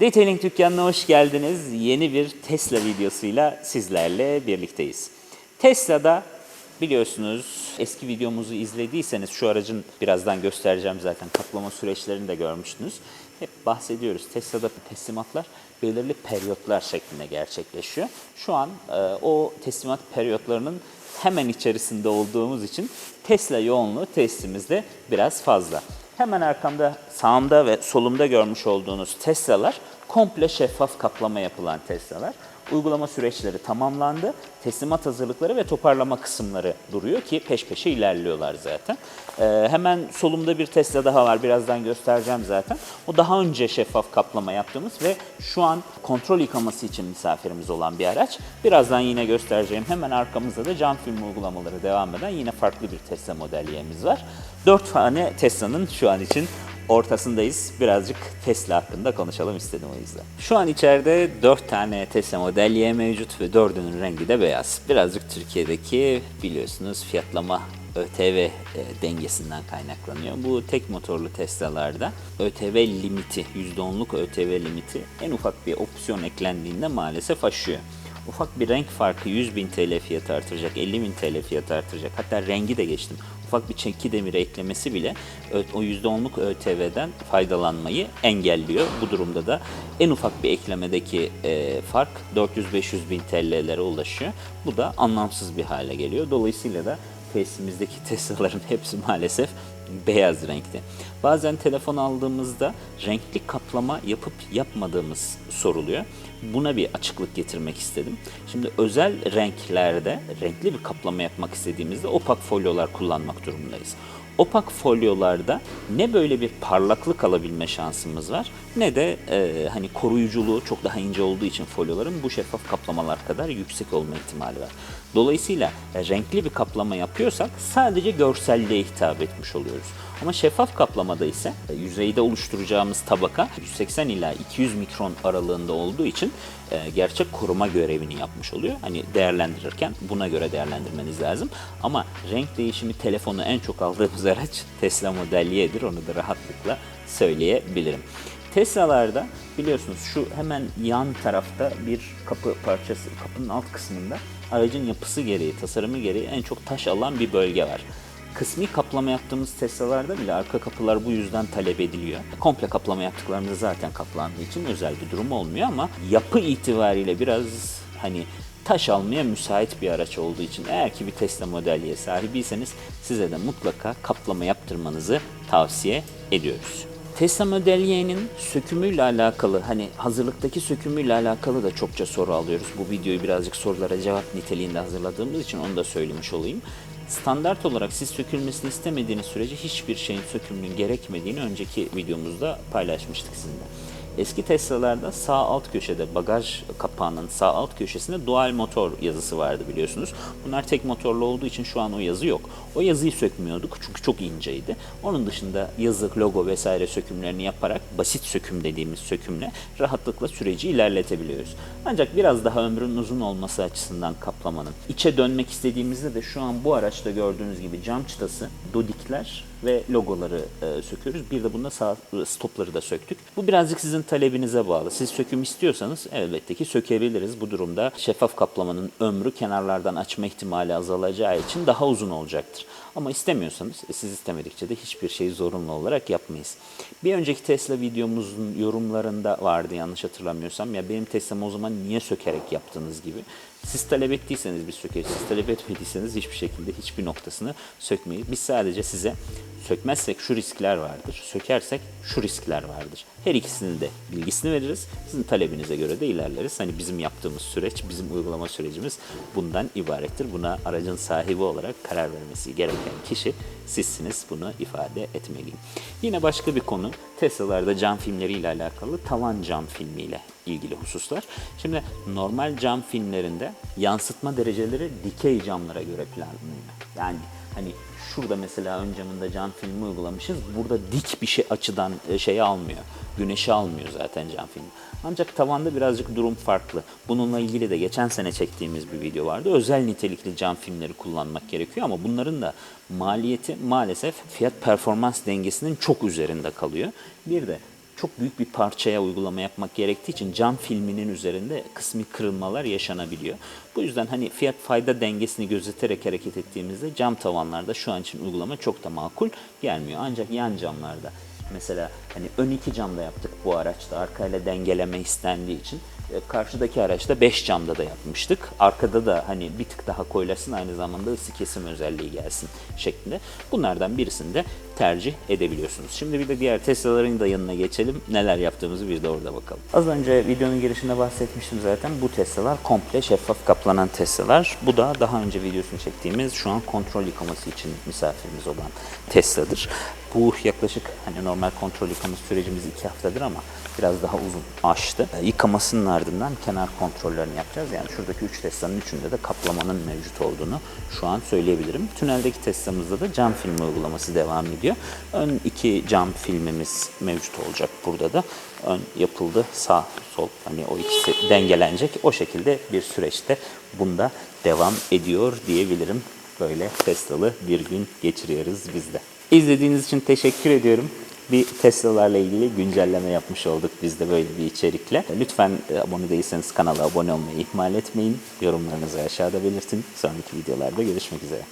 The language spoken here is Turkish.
Detailing dükkanına hoş geldiniz. Yeni bir Tesla videosuyla sizlerle birlikteyiz. Tesla'da biliyorsunuz eski videomuzu izlediyseniz şu aracın birazdan göstereceğim zaten kaplama süreçlerini de görmüştünüz. Hep bahsediyoruz. Tesla'da teslimatlar belirli periyotlar şeklinde gerçekleşiyor. Şu an e, o teslimat periyotlarının hemen içerisinde olduğumuz için Tesla yoğunluğu testimizde biraz fazla. Hemen arkamda, sağımda ve solumda görmüş olduğunuz Tesla'lar komple şeffaf kaplama yapılan Tesla'lar. Uygulama süreçleri tamamlandı. Teslimat hazırlıkları ve toparlama kısımları duruyor ki peş peşe ilerliyorlar zaten. Ee, hemen solumda bir Tesla daha var. Birazdan göstereceğim zaten. O daha önce şeffaf kaplama yaptığımız ve şu an kontrol yıkaması için misafirimiz olan bir araç. Birazdan yine göstereceğim. Hemen arkamızda da cam film uygulamaları devam eden yine farklı bir Tesla modelyemiz var. 4 tane Tesla'nın şu an için ortasındayız. Birazcık Tesla hakkında konuşalım istedim o yüzden. Şu an içeride 4 tane Tesla Model Y mevcut ve dördünün rengi de beyaz. Birazcık Türkiye'deki biliyorsunuz fiyatlama ÖTV e, dengesinden kaynaklanıyor. Bu tek motorlu Tesla'larda ÖTV limiti, %10'luk ÖTV limiti en ufak bir opsiyon eklendiğinde maalesef aşıyor. Ufak bir renk farkı 100 bin TL fiyat artıracak, 50 bin TL fiyat artıracak. Hatta rengi de geçtim. Ufak bir çeki demiri eklemesi bile o %10'luk ÖTV'den faydalanmayı engelliyor. Bu durumda da en ufak bir eklemedeki e, fark 400-500 bin TL'lere ulaşıyor. Bu da anlamsız bir hale geliyor. Dolayısıyla da tesisimizdeki Tesla'ların hepsi maalesef beyaz renkte. Bazen telefon aldığımızda renkli kaplama yapıp yapmadığımız soruluyor. Buna bir açıklık getirmek istedim. Şimdi özel renklerde renkli bir kaplama yapmak istediğimizde opak folyolar kullanmak durumundayız. Opak folyolarda ne böyle bir parlaklık alabilme şansımız var ne de e, hani koruyuculuğu çok daha ince olduğu için folyoların bu şeffaf kaplamalar kadar yüksek olma ihtimali var. Dolayısıyla renkli bir kaplama yapıyorsak sadece görselliğe hitap etmiş oluyoruz. Ama şeffaf kaplamada ise e, yüzeyde oluşturacağımız tabaka 180 ila 200 mikron aralığında olduğu için e, gerçek koruma görevini yapmış oluyor. Hani değerlendirirken buna göre değerlendirmeniz lazım. Ama renk değişimi telefonu en çok aldığımız araç Tesla Model Y'dir. Onu da rahatlıkla söyleyebilirim. Tesla'larda biliyorsunuz şu hemen yan tarafta bir kapı parçası, kapının alt kısmında aracın yapısı gereği, tasarımı gereği en çok taş alan bir bölge var. Kısmi kaplama yaptığımız Tesla'larda bile arka kapılar bu yüzden talep ediliyor. Komple kaplama yaptıklarında zaten kaplandığı için özel bir durum olmuyor ama yapı itibariyle biraz hani taş almaya müsait bir araç olduğu için eğer ki bir Tesla Model Y sahibiyseniz size de mutlaka kaplama yaptırmanızı tavsiye ediyoruz. Tesla Model Y'nin sökümüyle alakalı hani hazırlıktaki sökümüyle alakalı da çokça soru alıyoruz. Bu videoyu birazcık sorulara cevap niteliğinde hazırladığımız için onu da söylemiş olayım. Standart olarak siz sökülmesini istemediğiniz sürece hiçbir şeyin sökümünün gerekmediğini önceki videomuzda paylaşmıştık sizinle. Eski Tesla'larda sağ alt köşede bagaj kapağının sağ alt köşesinde dual motor yazısı vardı biliyorsunuz. Bunlar tek motorlu olduğu için şu an o yazı yok. O yazıyı sökmüyorduk çünkü çok inceydi. Onun dışında yazı, logo vesaire sökümlerini yaparak basit söküm dediğimiz sökümle rahatlıkla süreci ilerletebiliyoruz. Ancak biraz daha ömrünün uzun olması açısından kaplamanın. içe dönmek istediğimizde de şu an bu araçta gördüğünüz gibi cam çıtası, dodikler ve logoları e, söküyoruz. Bir de bunda sağ stopları da söktük. Bu birazcık sizin talebinize bağlı. Siz söküm istiyorsanız elbette ki sökebiliriz. Bu durumda şeffaf kaplamanın ömrü kenarlardan açma ihtimali azalacağı için daha uzun olacaktır. Ama istemiyorsanız, e, siz istemedikçe de hiçbir şeyi zorunlu olarak yapmayız. Bir önceki Tesla videomuzun yorumlarında vardı yanlış hatırlamıyorsam. Ya benim Tesla'mı o zaman niye sökerek yaptığınız gibi. Siz talep ettiyseniz biz sökeriz. Siz talep etmediyseniz hiçbir şekilde hiçbir noktasını sökmeyiz. Biz sadece size sökmezsek şu riskler vardır, sökersek şu riskler vardır. Her ikisinin de bilgisini veririz. Sizin talebinize göre de ilerleriz. Hani bizim yaptığımız süreç, bizim uygulama sürecimiz bundan ibarettir. Buna aracın sahibi olarak karar vermesi gereken kişi sizsiniz. Bunu ifade etmeliyim. Yine başka bir konu Tesla'larda cam filmleriyle alakalı tavan cam filmiyle ilgili hususlar. Şimdi normal cam filmlerinde yansıtma dereceleri dikey camlara göre planlanıyor. Yani hani şurada mesela ön camında cam filmi uygulamışız. Burada dik bir şey açıdan e, şeyi almıyor. Güneşi almıyor zaten cam filmi. Ancak tavanda birazcık durum farklı. Bununla ilgili de geçen sene çektiğimiz bir video vardı. Özel nitelikli cam filmleri kullanmak gerekiyor ama bunların da maliyeti maalesef fiyat performans dengesinin çok üzerinde kalıyor. Bir de çok büyük bir parçaya uygulama yapmak gerektiği için cam filminin üzerinde kısmi kırılmalar yaşanabiliyor. Bu yüzden hani fiyat fayda dengesini gözeterek hareket ettiğimizde cam tavanlarda şu an için uygulama çok da makul gelmiyor. Ancak yan camlarda mesela hani ön iki camda yaptık bu araçta arkayla dengeleme istendiği için e, Karşıdaki araçta 5 camda da yapmıştık. Arkada da hani bir tık daha koyulasın aynı zamanda ısı kesim özelliği gelsin şeklinde. Bunlardan birisini de tercih edebiliyorsunuz. Şimdi bir de diğer Tesla'ların da yanına geçelim. Neler yaptığımızı bir de orada bakalım. Az önce videonun girişinde bahsetmiştim zaten. Bu Tesla'lar komple şeffaf kaplanan Tesla'lar. Bu da daha önce videosunu çektiğimiz şu an kontrol yıkaması için misafirimiz olan Tesla'dır. Bu yaklaşık hani normal kontrol yıkama sürecimiz 2 haftadır ama biraz daha uzun aştı. E, Yıkamasının ardından kenar kontrollerini yapacağız. Yani şuradaki 3 Tesla'nın üçünde de kaplamanın mevcut olduğunu şu an söyleyebilirim. Tüneldeki Tesla'mızda da cam filmi uygulaması devam ediyor. Ön iki cam filmimiz mevcut olacak burada da. Ön yapıldı sağ sol hani o ikisi dengelenecek. O şekilde bir süreçte bunda devam ediyor diyebilirim. Böyle Tesla'lı bir gün geçiriyoruz biz de. İzlediğiniz için teşekkür ediyorum. Bir Tesla'larla ilgili güncelleme yapmış olduk biz de böyle bir içerikle. Lütfen e, abone değilseniz kanala abone olmayı ihmal etmeyin. Yorumlarınızı aşağıda belirtin. Sonraki videolarda görüşmek üzere.